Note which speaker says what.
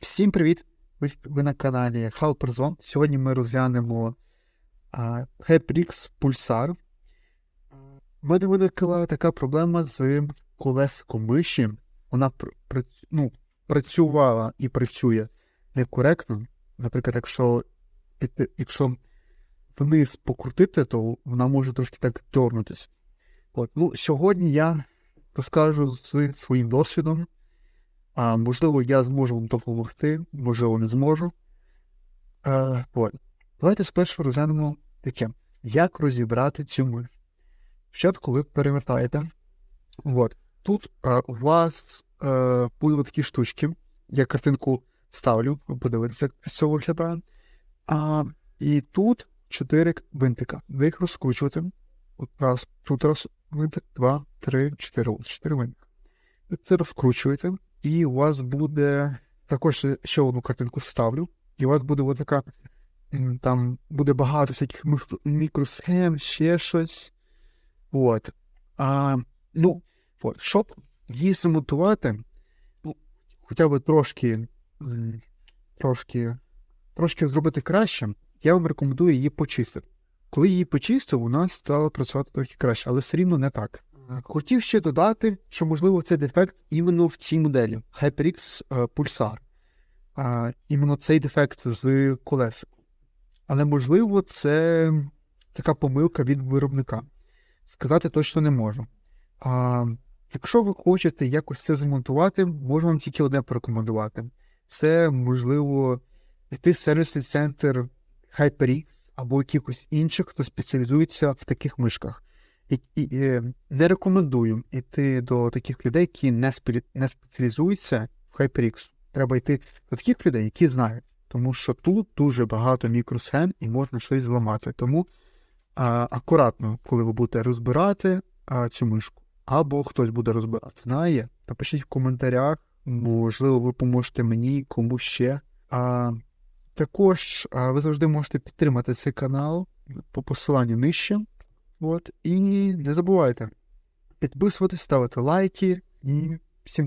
Speaker 1: Всім привіт! Ви, на каналі Halperzone. Сьогодні ми розглянемо HyperX Pulsar. У мене виникла така проблема з колесиком миші. Вона ну, працювала і працює некоректно. Наприклад, якщо, якщо вниз покрутити, то вона може трошки так дернутися. От. Ну, сьогодні я розкажу з своїм досвідом. А, можливо, я зможу вам допомогти, можливо, не зможу. Е, от. Давайте спершу розглянемо таке, як розібрати цю миш. Спочатку ви перевертаєте. От. Тут е, у вас е, будуть такі штучки. Я картинку вставлю, ви подивитися, як все виглядає. А, і тут чотири винтика. Ви їх розкручуєте. От раз, тут раз винтик, два, три, чотири. От чотири винтика. Ви це розкручуєте, і у вас буде також ще одну картинку вставлю, і у вас буде от така, там буде багато всяких мікросхем, ще щось. От. А, ну, от, щоб її зремонтувати, ну, хоча б трошки, трошки, трошки зробити краще, я вам рекомендую її почистити. Коли її почистив, вона стала працювати трохи краще, але все рівно не так. Хотів ще додати, що можливо це дефект іменно в цій моделі HyperX е, Pulsar. Іменно цей дефект з колесиком. Але можливо, це така помилка від виробника. Сказати точно не можу. А, якщо ви хочете якось це зремонтувати, можу вам тільки одне порекомендувати. Це можливо йти в сервісний центр HyperX або якихось інших, хто спеціалізується в таких мишках. Е, не рекомендую йти до таких людей, які не, спелі- не спеціалізуються в HyperX. Треба йти до таких людей, які знають. Тому що тут дуже багато мікросхем і можна щось зламати. Тому а, акуратно, коли ви будете розбирати а, цю мишку, або хтось буде розбирати, знає, напишіть в коментарях. Можливо, ви поможете мені, кому ще. А, також а, ви завжди можете підтримати цей канал по посиланню нижче. От, і не забувайте підписуватись, ставити лайки і всім